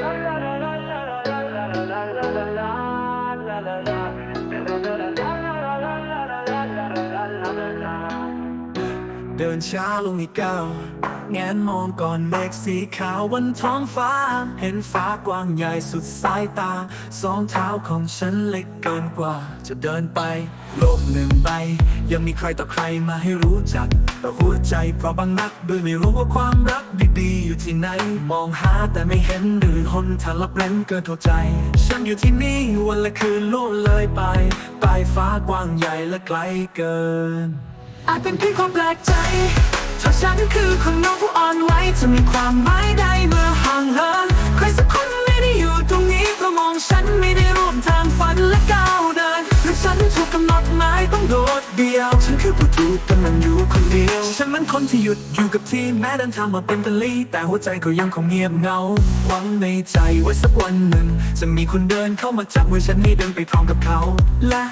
All right. เดินช้าลงอีกก้าวแงนมองก่อนเมฆสีขาวบนท้องฟ้า เห็นฟ้ากว้างใหญ่สุดสายตา สองเท้าของฉันเล็กเกินกว่า จะเดินไป โลกหนึ่งใบ ยังมีใครต่อใครมาให้รู้จัก แต่หัวใจเพราะบางนักด้วยไม่รู้ว่าความรักดีๆ อยู่ที่ไหน มองหาแต่ไม่เห็นหรือหนทางลับเร้นเกินทั่วใจ ฉันอยู่ที่นี่วันละคืนล่วงเลยไปปลายฟ้ากว้างใหญ่และไกลเกิน อาจเป็นเพียงความแปลกใจถ้าฉันคือคนน้องผู้อ่อนไหวจะมีความหมายใดเมื่อห่างเหินใครสักคนไม่ได้อยู่ตรงนี้เพราะมองฉันไม่ได้ร่วมทางฝันและก้าวเดินหรือฉันถูกกำหนดหมายต้องโดดเดี่ยว ฉันคือผู้ถูกกำลังอยู่คนเดียว ฉันเหมันคนที่หยุดอยู่กับที่แม้เดินทางมาเป็นตะลีแต่หัวใจก็ยังคงเงียบเหงา หวังในใจว่าสักวันหนึ่ง จะมีคนเดินเข้ามาจับมือฉันให้เดินไปพร้อมกับเขาและ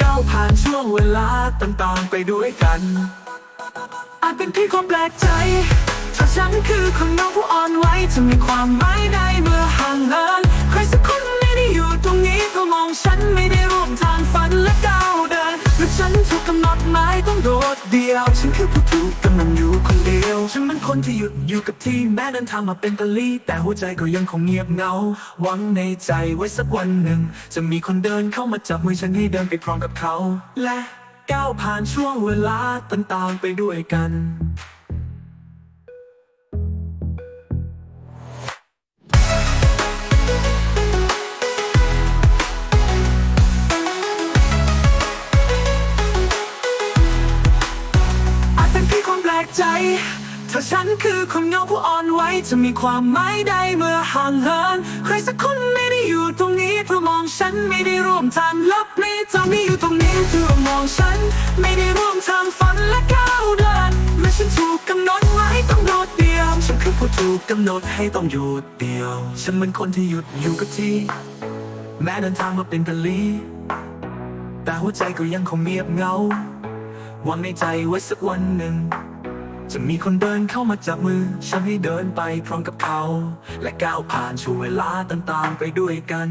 ก้าวผ่านช่วงเวลาต่างๆไปด้วยกัน อาจเป็นเพียงความแปลกใจถ้าฉันคือคนน้องผู้อ่อนไหวจะมีความหมายใดเมื่อห่างเลินใครสักคนไม่ได้อยู่ตรงนี้เพราะมองฉันไม่ได้ร่วมทางฝันและก้าวเดินหรือฉันถูกกำหนดหมายต้องโดดเดี่ยว ฉันคือผู้ถูกกำลังอยู่ ฉันเป็นคนที่หยุดอยู่กับที่แม้เดินทางมาเป็นตะลีแต่หัวใจก็ยังคงเงียบเงา หวังในใจไว้สักวันหนึ่ง จะมีคนเดินเข้ามาจับมือฉันให้เดินไปพร้อมกับเขา และก้าวผ่านช่วงเวลาต่างๆไปด้วยกันอาจเป็นเพียงความแปลกใจ ถ้าฉันคือคนเงาผู้อ่อนไหวจะมีความหมายใดเมื่อห่างเหินใครสักคนไม่ได้อยู่ตรงนี้เพราะมองฉันไม่ได้ร่วมทางลับนี้เธอไม่อยู่ตรงนี้เพื่อมองฉัน ไม่ได้ร่วมทางฝันและก้าวเดินเมื่อฉันถูกกำหนดไว้ต้องโดดเดี่ยว ฉันคือผู้ถูกกำหนดให้ต้องหยุดเดียว ฉันเหมือนคนที่หยุดอยู่กับที่ แม้เดินทางมาเป็นกะลีแต่หัวใจก็ยังคงเงียบเงาหวังในใจไว้สักวันหนึ่ง จะมีคนเดินเข้ามาจับมือ ฉันให้เดินไปพร้อมกับเขา และก้าวผ่านช่วงเวลาต่างๆไปด้วยกัน